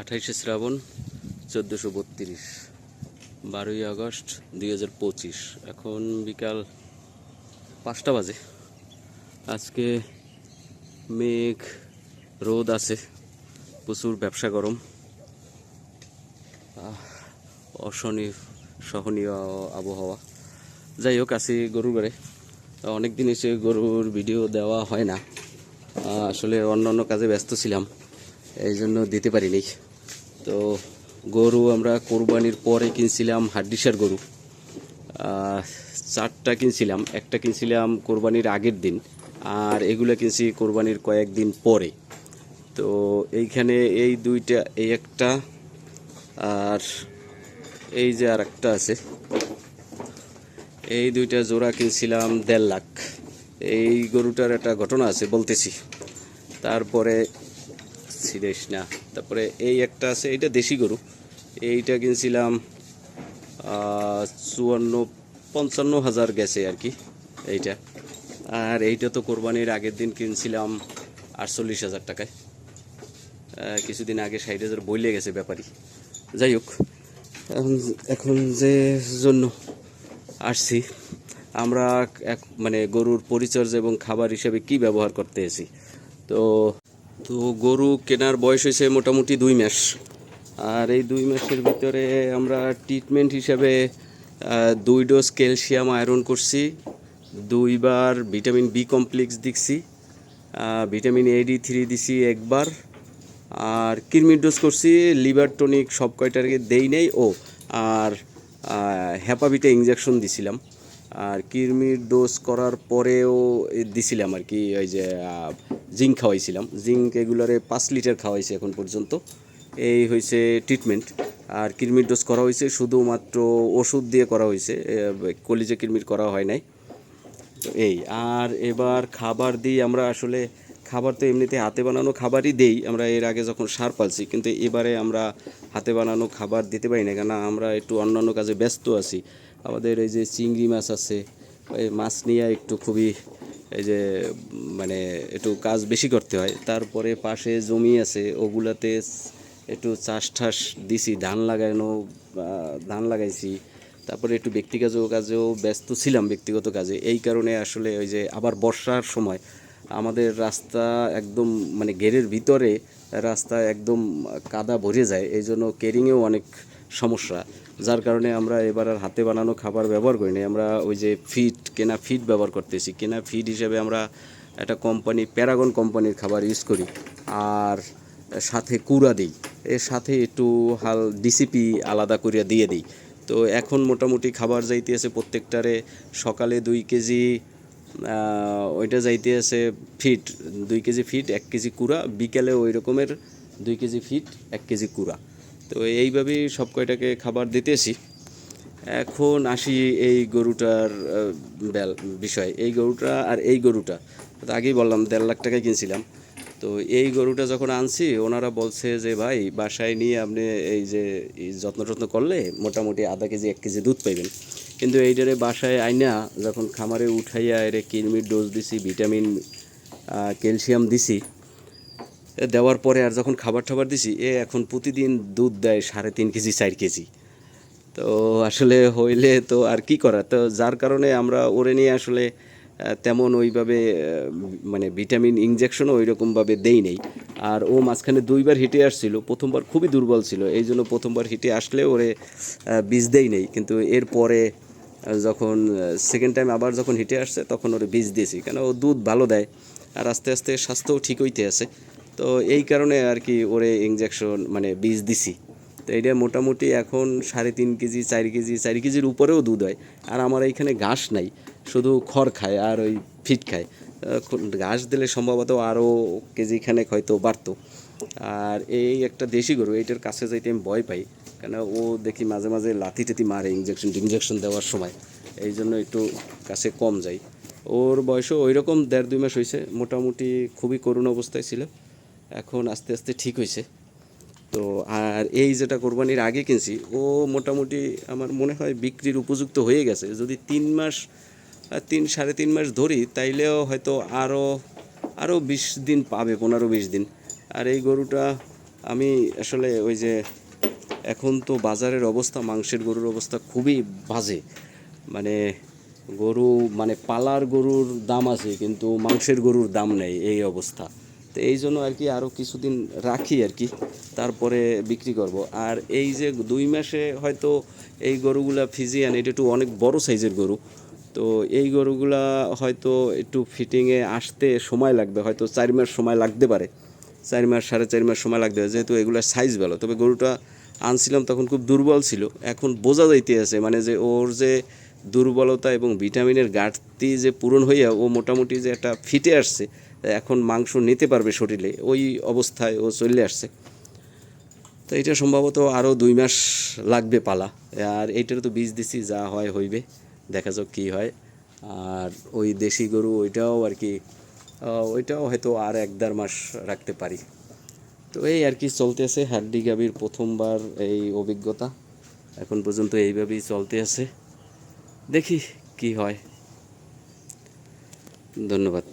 আঠাইশে শ্রাবণ চোদ্দোশো বত্রিশ, বারোই আগস্ট দুই হাজার পঁচিশ। এখন বিকাল পাঁচটা বাজে। আজকে মেঘ, রোদ আছে, প্রচুর ব্যবসা গরম। অসহনীয় সহনীয় আবহাওয়া। যাই হোক, আছি গরুর বাড়ি অনেক দিন এসে গরুর ভিডিও দেওয়া হয় না। আসলে অন্য অন্য কাজে ব্যস্ত ছিলাম এই জন্য দিতে পারিনি। তো গরু আমরা কোরবানির পরে কিনছিলাম হাড্ডিসার গরু। চারটা কিনছিলাম, একটা কিনছিলাম কোরবানির আগের দিন, আর এগুলো কিনছি কোরবানির কয়েকদিন পরে। তো এইখানে এই দুইটা, এই একটা, আর এই যে আর একটা আছে, এই দুইটা জোড়া কিনছিলাম দেড় লাখ। এই গরুটার একটা ঘটনা আছে, বলতেছি। তারপরে সিরিয়াস না। তারপরে এই একটা আছে, এইটা দেশি গরু। এইটা কিনছিলাম চুয়ান্ন, পঞ্চান্ন হাজার গেছে আর কি এইটা। আর এইটা তো কোরবানির আগের দিন কিনছিলাম আটচল্লিশ হাজার টাকায়। কিছুদিন আগে ষাট হাজার বইলে গেছে ব্যাপারী। যাই হোক, এখন যে জন্য আসছি, আমরা এক মানে গরুর পরিচর্যা এবং খাবার হিসেবে কি ব্যবহার করতে এসি তো তো গরু কেনার বয়স হয়েছে মোটামুটি দুই মাস। আর এই দুই মাসের ভিতরে আমরা ট্রিটমেন্ট হিসাবে দুই ডোজ ক্যালসিয়াম আয়রন করছি, দুইবার ভিটামিন বি কমপ্লেক্স দিচ্ছি ভিটামিন এ ডি থ্রি দিছি একবার, আর কিরমির ডোজ করছি লিভার টনিক সব কয়টাকে দেই নেই, ও, আর হ্যাপাবিটা ইঞ্জেকশন দিছিলাম। আর কিরমির ডোজ করার পরেও দিছিলাম আর কি, ওই যে জিঙ্ক খাওয়াইছিলাম। জিঙ্ক এগুলারে পাঁচ লিটার খাওয়াইছি এখন পর্যন্ত। এই হয়েছে ট্রিটমেন্ট আর কিরমির ডোজ করা হয়েছে শুধুমাত্র ওষুধ দিয়ে করা হয়েছে কলিজে কিরমির করা হয় নাই। এই, আর এবার খাবার দিই, আমরা আসলে খাবার তো এমনিতে হাতে বানানো খাবারই দেই, আমরা এর আগে যখন সার পালছি, কিন্তু এবারে আমরা হাতে বানানো খাবার দিতে পারি না কেন আমরা একটু অন্যান্য কাজে ব্যস্ত আছি। আমাদের এই যে চিংড়ি মাছ আছে, এই মাছ নিয়ে একটু খুবই, এই যে মানে একটু কাজ বেশি করতে হয়। তারপরে পাশে জমি আছে, ওগুলাতে একটু চাষ ঠাস দিছি, ধান লাগানো ধান লাগাইছি। তারপরে একটু ব্যক্তিগত কাজেও ব্যস্ত ছিলাম, ব্যক্তিগত কাজে। এই কারণে আসলে ওই যে আবার বর্ষার সময় আমাদের রাস্তা একদম মানে গেরের ভিতরে রাস্তা একদম কাদা ভরে যায়, এই জন্য কেরিংয়েও অনেক সমস্যা। যার কারণে আমরা এবার আর হাতে বানানো খাবার ব্যবহার করি না আমরা ওই যে ফিড কেনা ফিড ব্যবহার করতেছি। কেনা ফিড হিসেবে আমরা একটা কোম্পানি প্যারাগন কোম্পানির খাবার ইউজ করি। আর সাথে কুড়া দিই। এর সাথে একটু হাল ডিসিপি আলাদা করিয়া দিয়ে দিই। তো এখন মোটামুটি খাবার যাইতে আছে প্রত্যেকটারে সকালে দুই কেজি ওইটা যাইতে আছে ফিট, দুই কেজি ফিট, এক কেজি কুড়া, বিকেলে ওই রকমের দুই কেজি ফিট, এক কেজি কুড়া। তো এইভাবেই সব কয়টাকে খাবার দিতেছি। এখন আসি এই গরুটার বেল, বিষয়। এই গরুটা আর এই গরুটা আগেই বললাম দেড় লাখ টাকায় কিনছিলাম। তো এই গরুটা যখন আনছি, ওনারা বলছে যে, ভাই, বাসায় নিয়ে আপনি এই যে যত্ন টত্ন করলে মোটামুটি আধা কেজি, এক কেজি দুধ পাইবেন। কিন্তু এইটারে বাসায় আইনা যখন খামারে উঠাইয়া এর কিরমির ডোজ দিছি, ভিটামিন ক্যালসিয়াম দিছি দেওয়ার পরে আর যখন খাবার টাবার দিছি, এ এখন প্রতিদিন দুধ দেয় সাড়ে তিন কেজি, চার কেজি। তো আসলে হইলে তো আর কি করা? তো যার কারণে আমরা ওরে নিয়ে আসলে তেমন ওইভাবে মানে ভিটামিন ইঞ্জেকশনও ওই রকমভাবে দেই নেই। আর ও মাঝখানে দুইবার হিটে আসছিল, প্রথমবার খুবই দুর্বল ছিল এই জন্য প্রথমবার হিটে আসলে ওরে বীজ দেই নেই। কিন্তু এরপরে যখন সেকেন্ড টাইম আবার যখন হিটে আসছে, তখন ওর বীজ দিয়েছি। কেন? ও দুধ ভালো দেয় আর আস্তে আস্তে স্বাস্থ্যও ঠিক হইতে আছে। তো এই কারণে আর কি ওরে ইঞ্জেকশন মানে বীজ দিছি। তো এটা মোটামুটি এখন সাড়ে তিন কেজি, চার কেজি, চার কেজির উপরেও দুধ হয়। আর আমার এইখানে ঘাস নাই, শুধু খড় খায় আর ওই ফিট খায়। ঘাস দিলে সম্ভবত আরও কেজি খানেক হয়তো বাড়তো। আর এই একটা দেশি গরু, এইটার কাছে যাইতে আমি ভয় পাই। কেন? ও দেখি মাঝে মাঝে লাথি টাথি মারে ইঞ্জেকশন ইঞ্জেকশন দেওয়ার সময়। এই জন্য একটু কাছে কম যাই। ওর বয়সও ওই রকম দেড় দুই মাস হয়েছে মোটামুটি খুবই করুণ অবস্থায় ছিল। এখন আস্তে আস্তে ঠিক হয়েছে তো আর এই যেটা কোরবানির আগে কিনছি, ও মোটামুটি আমার মনে হয় বিক্রির উপযুক্ত হয়ে গেছে। যদি তিন মাস তিন, সাড়ে তিন মাস ধরি, তাইলেও হয়তো আরও আরও বিশ দিন পাবে, পনেরো, বিশ দিন। আর এই গরুটা আমি আসলে ওই যে এখন তো বাজারের অবস্থা, মাংসের গরুর অবস্থা খুবই বাজে। মানে গরু মানে পালার গরুর দাম আছে, কিন্তু মাংসের গরুর দাম নেই এই অবস্থা। তো এই জন্য আর কি আরও কিছুদিন রাখি আর কি, তারপরে বিক্রি করব। আর এই যে দুই মাসে হয়তো এই গরুগুলা ফিজিয়ান এটা একটু অনেক বড় সাইজের গরু, তো এই গরুগুলা হয়তো একটু ফিটিংয়ে আসতে সময় লাগবে, হয়তো চার মাস সময় লাগতে পারে। চার মাস, সাড়ে চার মাস সময় লাগতে পারে, যেহেতু এগুলোর সাইজ ভালো, তবে গরুটা আনছিলাম তখন খুব দুর্বল ছিল। এখন বোঝা যাইতে আছে মানে যে ওর যে দুর্বলতা এবং ভিটামিনের ঘাটতি যে পূরণ হইয়া ও মোটামুটি যে একটা ফিটে আসছে, এখন মাংস নিতে পারবে শরীরে, ওই অবস্থায় ও চলে আসছে। তো এটা সম্ভবত আরও দুই মাস লাগবে পালা। আর এইটার তো বীজ দিছি, যা হয় হইবে, দেখা যাক কী হয়। আর ওই দেশি গরু ওইটাও আর কি ওইটাও হয়তো আর এক দেড় মাস রাখতে পারি। তো এই আর কি চলতেছে, হাড্ডি গাবির প্রথমবার এই অভিজ্ঞতা। এখন পর্যন্ত এইভাবেই চলতে আছে। দেখি কি হয়। ধন্যবাদ।